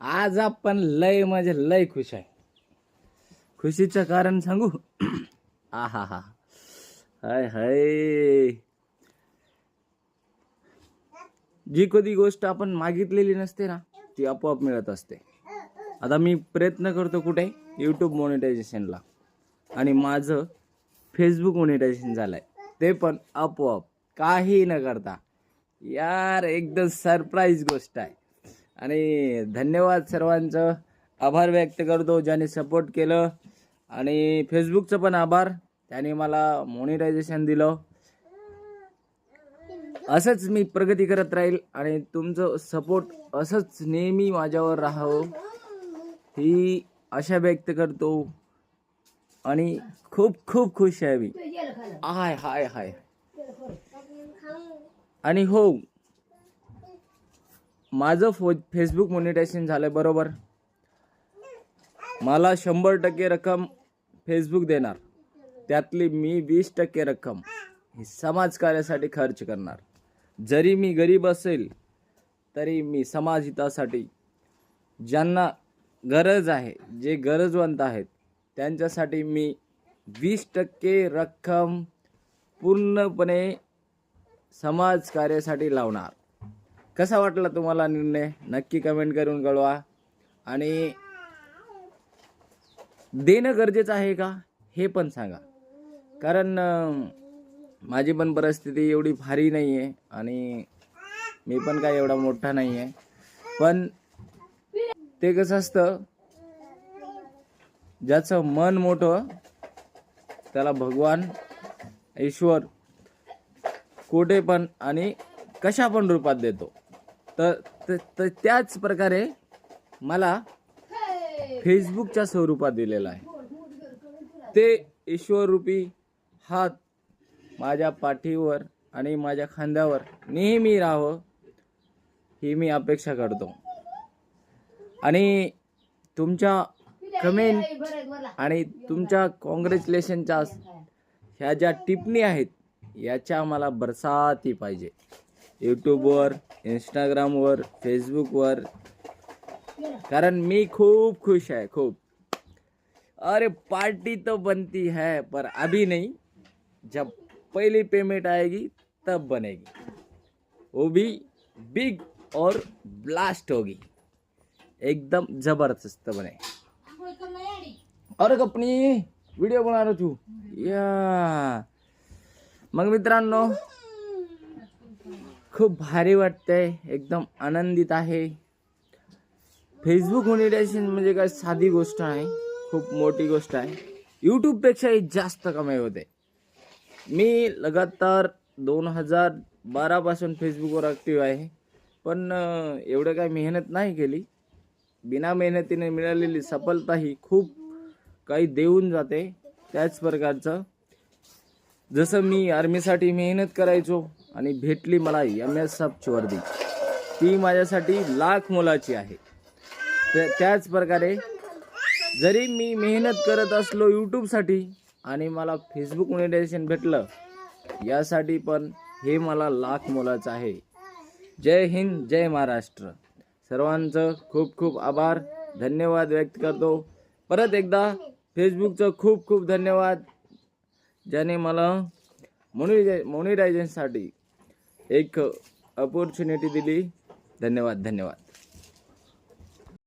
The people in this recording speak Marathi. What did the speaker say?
आज आपण लय म्हणजे लय खुश आहे. खुशीचं कारण सांगू? आ हा. हा हाय हाय. जी कधी गोष्ट आपण मागितलेली नसते ना ती आपोआप मिळत असते. आता मी प्रयत्न करतो कुठे? यूट्यूब मॉनिटायझेशनला आणि माझं फेसबुक मॉनिटायझेशन झालंय. ते पण आपोआप. काही न करता. यार एकदम सरप्राईज गोष्ट आहे. आणि धन्यवाद सर्वांचं. आभार व्यक्त करतो ज्याने सपोर्ट केलं. आणि फेसबुकचं पण आभार. त्याने मला मॉनिटायझेशन दिलं. असंच मी प्रगती करत राहील आणि तुमचं सपोर्ट असंच नेहमी माझ्यावर राहावं. ही आशा व्यक्त करतो. आणि खूप खूप खुश आहे मी. हाय हाय हाय. आणि हो माझं फो फेसबुक मॉनिटायझेशन झालं बरोबर? मला शंभर टक्के रक्कम फेसबुक देणार. त्यातली मी वीस टक्के रक्कम ही समाजकार्यासाठी खर्च करणार. जरी मी गरीब असेल तरी मी समाजहितासाठी ज्यांना गरज आहे जे गरजवंत आहेत त्यांच्यासाठी मी वीस टक्के रक्कम पूर्णपणे समाज कार्यासाठी लावणार. कसा वाटला तुम्हाला निर्णय? नक्की कमेंट करून कळवा. आणि देणं गरजेचं आहे का? हे पण सांगा. कारण माझी पण परिस्थिती एवढी भारी नाही आहे आणि मी पण काय एवढा मोठा नाही आहे पण ते कसं असतं ज्याचं मन मोठं त्याला भगवान ईश्वर कुठे पण आणि कशा पण रूपात देतो. तर त- त्याच प्रकारे मला फेसबुकच्या स्वरूपात दिलेला आहे. ते ईश्वररूपी हात माझ्या पाठीवर आणि माझ्या खांद्यावर नेहमी राहावं ही मी अपेक्षा करतो. आणि तुमच्या कमेंट आणि तुमच्या कॉंग्रॅच्युलेशनच्या ह्या ज्या टिप्पणी आहेत याच्या मला बरसाती पाहिजे. यूट्यूबवर इंस्टाग्रामवर फेसबुकवर कारण मी खूप खुश आहे खूप. अरे पार्टी तो बनती है पर अभी नहीं. जब पहली पेमेंट आएगी तब बनेगी. वो भी बिग और ब्लास्ट होगी. एकदम जबरदस्त बने. अरे अपनी व्हिडिओ बना तू या. मग मित्रांनो खूप भारी वाटतंय. एकदम आनंदित आहे. फेसबुक मॉनिटायझेशन म्हणजे काय? साधी गोष्ट आहे. खूप मोठी गोष्ट आहे. यूट्यूबपेक्षाही जास्त कमाई होते. मी लगातार दोन हजार बारापासून फेसबुकवर ॲक्टिव्ह आहे. पण एवढं काही मेहनत नाही केली. बिना मेहनतीने मिळालेली सफलता ही खूप काही देऊन जाते. त्याच प्रकारचं. जसं मी आर्मीसाठी मेहनत करायचो आणि भेटली मला एम एस एफची वर्दी ती माझ्यासाठी लाख मोलाची आहे. तर त्याच प्रकारे जरी मी मेहनत करत असलो यूट्यूबसाठी आणि मला फेसबुक मोनिटायझेशन भेटलं यासाठी पण हे मला लाख मोलाचं आहे. जय हिंद जय महाराष्ट्र. सर्वांचं खूप खूप आभार. धन्यवाद व्यक्त करतो. परत एकदा फेसबुकचं खूप खूप धन्यवाद. ज्याने मला मोनिटाय मोनिटायझेशनसाठी एक अपॉर्च्युनिटी दिली. धन्यवाद धन्यवाद.